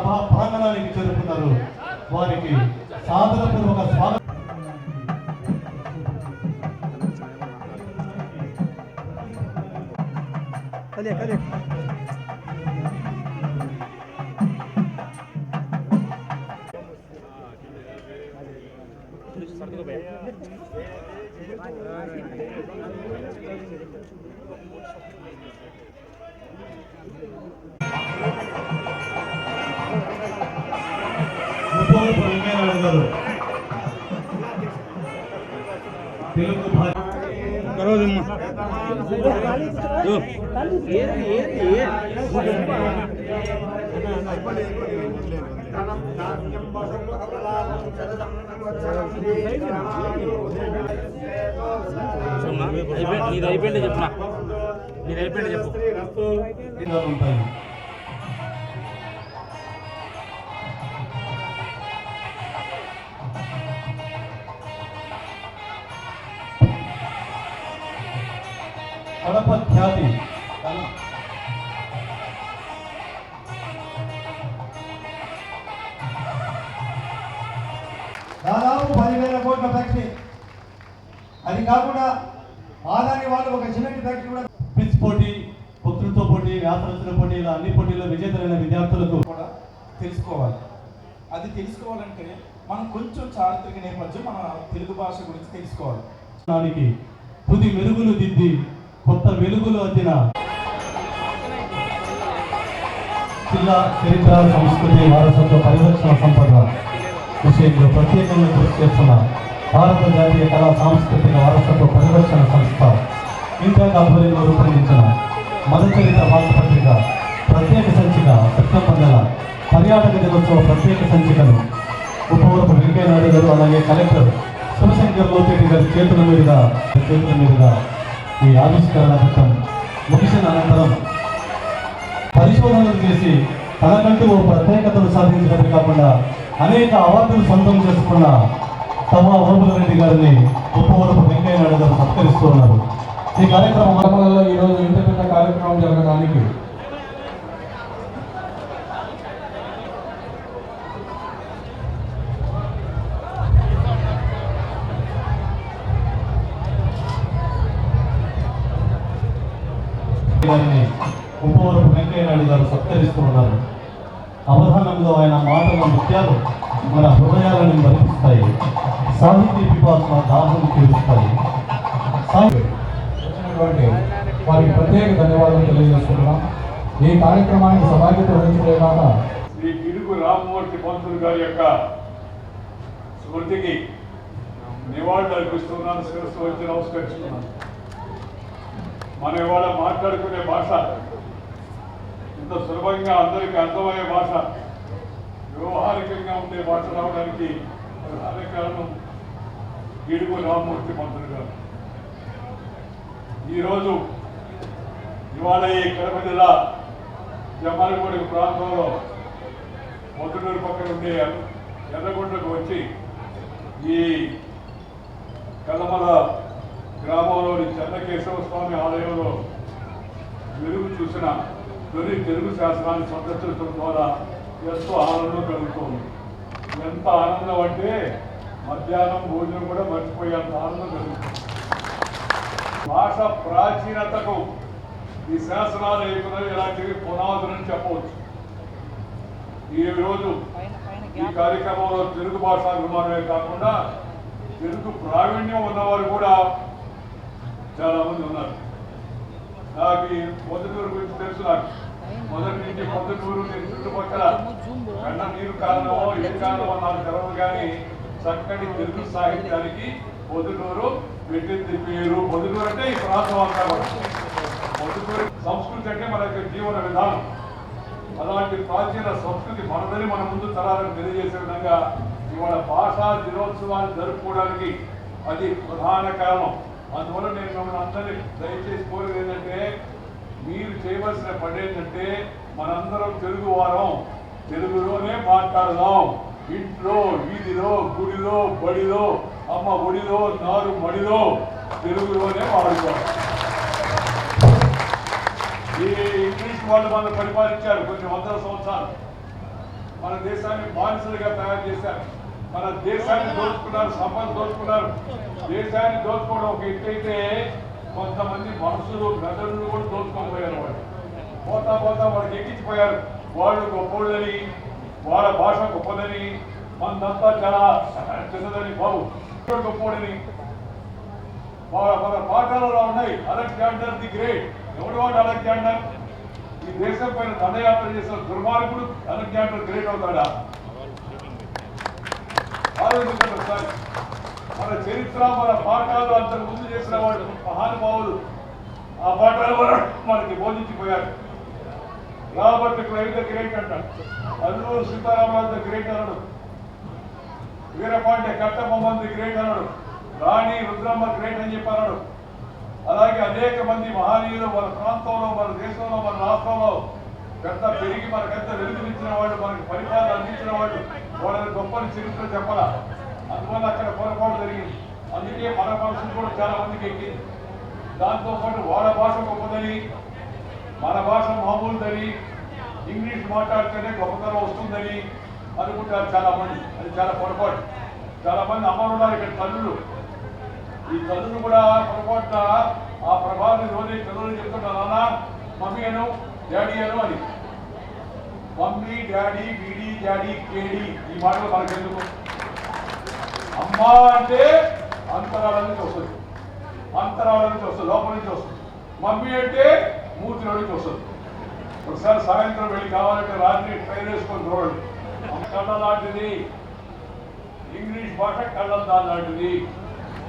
సభా ప్రాంగణానికి చేరుకున్నారు. వారికి సాధనపూర్వక స్వాగతం. ముప్పవరపు వెంకయ్యనాయుడు గారు తెలుగు నీది అయిపోయింది చెప్పు నీది అయిపోయింది చెప్పు. ఉంటాయి కడప ఖ్యాతి దాదాపు పదివేల కోట్ల ఫ్యాక్టరీ. అది కాకుండా ఆదాని వాళ్ళు ఒక సిమెంట్ ఫ్యాక్టరీ కూడా పిచ్ పోటీ వక్తృత్వ పోటీ వ్యాసరచన పోటీ ఇలా అన్ని పోటీల్లో విజేతలైన విద్యార్థులకు కూడా తెలుసుకోవాలి. అది తెలుసుకోవాలంటే మనం కొంచెం చారిత్రక నేపథ్యం మన తెలుగు భాష గురించి తెలుసుకోవాలి. దానికి తుది మెరుగులు దిద్ది కొత్త వెలుగులు వచ్చిన జిల్లా చరిత్ర సంస్కృతి వారసత్వ పరిరక్షణ సంపద విషయంలో ప్రత్యేకంగా కృషి చేస్తున్న భారత జాతీయ కళా సాంస్కృతిక వారసత్వ పరిరక్షణ సంస్థ ఇంకా ఆధ్వర్యంలో రూపొందించిన మన మదచరిత వార్తాపత్రిక ప్రత్యేక సంచిక సెప్టెంబర్ నెల పర్యాటక దినోత్సవ ప్రత్యేక సంచికను ఉపవరపు వెంకయ్యనాయుడు గారు అలాగే కలెక్టర్ శివశంకర్ లోతేటి గారి చేతుల మీదుగా చేతుల మీదుగా ఈ ఆవిష్కరణ పథకం ముగిసిన అనంతరం పరిశోధనలు చేసి తనకంటూ ఓ ప్రత్యేకతను సాధించడమే కాకుండా అనేక అవార్డులు సొంతం చేసుకున్న తమా ఓపులరెడ్డి గారిని ఉప్పవరపు వెంకయ్య నాయుడు గారు సత్కరిస్తూ ఉన్నారు. ఈ కార్యక్రమం గ్రామాలలో ఈరోజు ఇంటర్ గారిని ఉపవరపు వెంకయ్యనాయుడు గారు సత్కరిస్తున్నారు. అవధానంలో ఆయన మాటల నృత్యాలు మన హృదయాలను మరిపిస్తాయి సాహితీ పిపాసన దాహం తీరుస్తాయి. సాహిత్య వచ్చినటువంటి వారికి ప్రత్యేక ధన్యవాదాలు తెలియజేసుకుంటున్నాం ఈ కార్యక్రమానికి సభాగ్యత వహించడే కాక శ్రీ గిడుగు రామ్మూర్తి పంతులు గారి యొక్క స్మృతికి నివాళులు అర్పిస్తున్నాను. శిరస్సు వచ్చి నమస్కరిస్తున్నాను. మన ఇవాళ మాట్లాడుకునే భాష. ఇంత సులభంగా అందరికీ అర్థమయ్యే భాష. వ్యవహారికంగా ఉండే భాష రావడానికి ప్రధాన కారణం గిడుగు రామమూర్తి మంత్రులు గారు. ఈరోజు ఇవాళ ఈ కడప జిల్లా జమ్మాలగూడి ప్రాంతంలో మొదటూరు పక్కన ఉండే ఎర్రగొండకు వచ్చి ఈ కలమల వెంకటేశ్వర స్వామి ఆలయంలో వెలుగు చూసిన తొలి తెలుగు శాస్త్రాన్ని సందర్శించడం ద్వారా ఎంతో ఆనందం కలుగుతుంది. ఎంత ఆనందం అంటే మధ్యాహ్నం భోజనం కూడా మర్చిపోయేంత ఆనందం కలుగుతుంది. భాష ప్రాచీనతకు ఈ శాసనాలు ఏమైనా ఇలాంటివి పునాదులని చెప్పవచ్చు. ఈరోజు ఈ కార్యక్రమంలో తెలుగు భాష అభిమానమే కాకుండా తెలుగు ప్రావీణ్యం ఉన్నవారు కూడా చాలామంది ఉన్నారు. నాకు పొద్దుటూరు గురించి తెలుసు నాకు. మొదటి నుంచి పొద్దుటూరు నేను చుట్టుపక్కల కన్న నీరు కారణమో ఏ కారణమో నాకు తెలవదు కానీ చక్కటి తెలుగు సాహిత్యానికి పొద్దుటూరు పెట్టింది పేరు పొద్దుటూరు అంటే ఈ ప్రాంతం అంతా పొద్దుటూరు సంస్కృతి అంటే మన యొక్క జీవన విధానం. అలాంటి ప్రాచీన సంస్కృతి మనదని మన ముందు తరాలను తెలియజేసే విధంగా ఇవాళ భాషా దినోత్సవాన్ని జరుపుకోవడానికి అది ప్రధాన కారణం. అందువల్ల నేను మిమ్మల్ని అందరినీ దయచేసి కోరేది ఏంటంటే మీరు చేయవలసిన పని ఏంటంటే మనందరం తెలుగు వారం తెలుగులోనే మాట్లాడదాం. ఇంట్లో వీధిలో గుడిలో బడిలో అమ్మ ఒడిలో నారు మడిలో తెలుగులోనే వాడుకోవాలి ఈ ఇంగ్లీష్ వాళ్ళు మనం పరిపాలించారు కొన్ని వందల సంవత్సరాలు. మన దేశాన్ని బానిసలుగా తయారు చేశారు. మన దేశాన్ని దోచుకున్నారు సంపద దోచుకున్నారు. దేశాన్ని దోచుకోవడం ఒక ఎత్తైతే కొంతమంది మనుషులు మెదడులు కూడా దోచుకొని పోయారు వాళ్ళు. పోతా పోతా వాళ్ళకి ఎక్కించిపోయారు. వాళ్ళు గొప్పోళ్ళని వాళ్ళ భాష గొప్పదని మనదంతా చాలా చిన్నదని బాబు. గొప్పోడని వాళ్ళ మన పాఠాలలో ఉన్నాయి అలెగ్జాండర్ ది గ్రేట్. ఎవడు వాడు అలెగ్జాండర్? ఈ దేశం పైన దండయాత్ర చేసిన దుర్మార్గుడు అలెగ్జాండర్ గ్రేట్ అవుతాడా? ఆలోచించండి ఒకసారి మన చరిత్ర మన పాఠాలు అంతకు ముందు చేసిన వాడు మహానుభావులు ఆ పాఠాలు కూడా మనకి బోధించిపోయారు. రాబర్ట్ క్లైవ్ ద గ్రేట్ అంటాడు అల్లూరు సీతారామరాజు ద గ్రేట్ అన్నాడు వీరపాండే కట్టబొమ్మ ది గ్రేట్ అన్నాడు రాణి రుద్రమ్మ గ్రేట్ అని చెప్పన్నాడు అలాగే అనేక మంది మహనీయులు మన ప్రాంతంలో మన దేశంలో మన రాష్ట్రంలో పెద్ద పెరిగి మనకెంత వెలుగునిచ్చిన వాళ్ళు మనకి ఫలితాలు అందించిన వాళ్ళు వాళ్ళని గొప్పని చరిత్ర చెప్పాల? అందువల్ల అక్కడ పొరపాటు జరిగింది. అందుకే మన మనసులు కూడా చాలా మందికి ఎక్కింది దాంతోపాటు వాళ్ళ భాష గొప్పదని మన భాష మామూలుదని ఇంగ్లీష్ మాట్లాడితేనే గొప్పతనం వస్తుందని అనుకుంటారు చాలా మంది. అది చాలా పొరపాటు. చాలా మంది అమ్మలు ఉన్నారు ఇక్కడ తల్లులు. ఈ తల్లులు కూడా పొరపాటున ఆ ప్రభావం రోజు చదువులు చెప్తున్నారు నాన్న మమ్మీ అను డాడీ అను అని. మమ్మీ డాడీ బిడి డాడీ కేడి ఈ మాటలు మనకెందుకు? అమ్మ అంటే అంతరాల నుంచి వస్తుంది. అంతరాల నుంచి వస్తుంది లోపల నుంచి వస్తుంది. మమ్మీ అంటే మూతిలో నుంచి వస్తుంది. ఒకసారి సాయంత్రం వెళ్ళి కావాలంటే రాత్రి ట్రైన్ వేసుకొని చూడండి. కళ్ళ లాంటిది. ఇంగ్లీష్ భాష కళ్ళద్దాలు లాంటిది.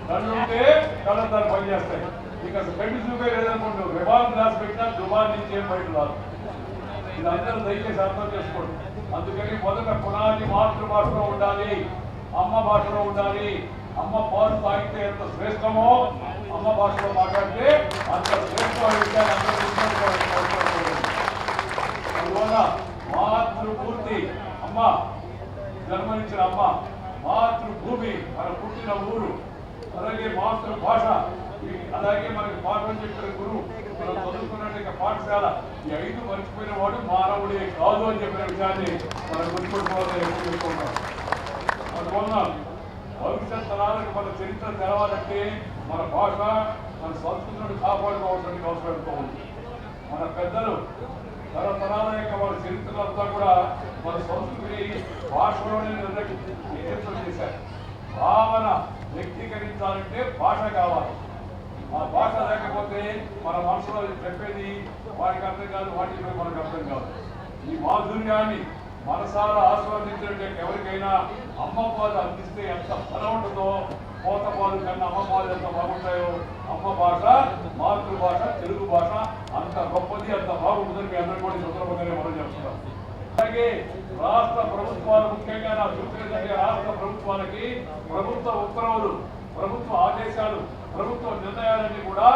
కళ్ళు ఉంటే దాన్ని పనిచేస్తాయి. ఇక కంటి చూపే లేదనుకోండి రిబాన్ గ్లాస్ పెట్టినా దుబాన్ నుంచి ఏం బయట రాదు. ఇది అందరూ దయచేసి అర్థం చేసుకోండి. అందుకని మొదట పునాది మాతృభాషలో ఉండాలి అమ్మ భాషలో ఉండాలి. అమ్మ పాలు తాగితే ఎంత శ్రేష్టమో అమ్మ భాషలో మాట్లాడితే అంత శ్రేష్టమైన విషయాన్ని అందువల్ల అమ్మ జన్మనిచ్చిన అమ్మ మాతృభూమి మన పుట్టిన ఊరు అలాగే మాతృభాష అలాగే మనకి పాఠం చెప్పిన గురువు మనం చదువుకున్నట్టు పాఠశాల. ఈ ఐదు మర్చిపోయిన వాడు మానవుడే కాదు అని చెప్పిన విషయాన్ని మనం గుర్తుపెట్టుకోవాలని ఎప్పుడు అందువల్ల భవిష్యత్ తరాలకు మన చరిత్ర తెలవాలంటే మన భాష మన సంస్కృతిని కాపాడుకోవాల్సిన అవసరం ఎంతో ఉంది. మన పెద్దలు తరతరాల యొక్క మన చరిత్రలంతా కూడా మన సంస్కృతి భాషలోనే నిర్ణయం చేశారు భావన వ్యక్తీకరించాలంటే భాష కావాలి. లేకపోతే మన మనసులో చెప్పేది వారికి అర్థం కాదు వాటిపై మనకు అర్థం కాదు. ఈ మాధుర్యాన్ని మనసారా ఆస్వాదించినట్టే ఎవరికైనా అమ్మ పాలు అందిస్తే ఎంత బలం ఉంటుందో కోత పాలు కన్నా అమ్మ పాలు ఎంత బాగుంటాయో అమ్మ భాష మాతృభాష తెలుగు భాష అంత గొప్పది అంత బాగుంటుందని మీ అందరూ కూడా సందర్భంగానే మనం చెప్తున్నాం. అలాగే రాష్ట్ర ప్రభుత్వాలు ముఖ్యంగా నా సూచన రాష్ట్ర ప్రభుత్వాలకి ప్రభుత్వ ఉత్తర్వులు ప్రభుత్వ ఆదేశాలు ప్రభుత్వ నిర్ణయాలన్నీ కూడా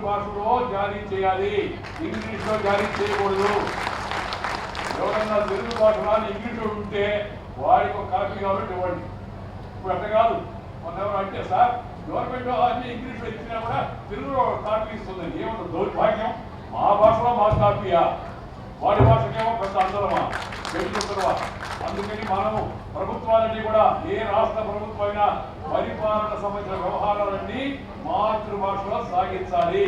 మాతృభాషలో జారీ చేయాలి. ఇంగ్లీష్లో జారీ చేయకూడదు. ఎవరన్నా తెలుగు భాష రాని ఇంగ్లీష్లో ఉంటే వాడికి ఒక కాపీ కాబట్టి ఇవ్వండి. ఇప్పుడు అట్ట కాదు. మన అంటే సార్ గవర్నమెంట్ అన్ని ఇంగ్లీష్లో ఇచ్చినా కూడా తెలుగులో కాపీ ఇస్తుంది ఏమన్నా దౌర్భాగ్యం. మా భాషలో మా కాపీయా? వాడి భాషకేమో పెద్ద అందరమా? చెబుతున్నావా అందుకని మనము ప్రభుత్వాలన్నీ కూడా ఏ రాష్ట్ర ప్రభుత్వం అయినా పరిపాలన సంబంధించిన వ్యవహారాలన్నీ మాతృభాషలో సాగించాలి.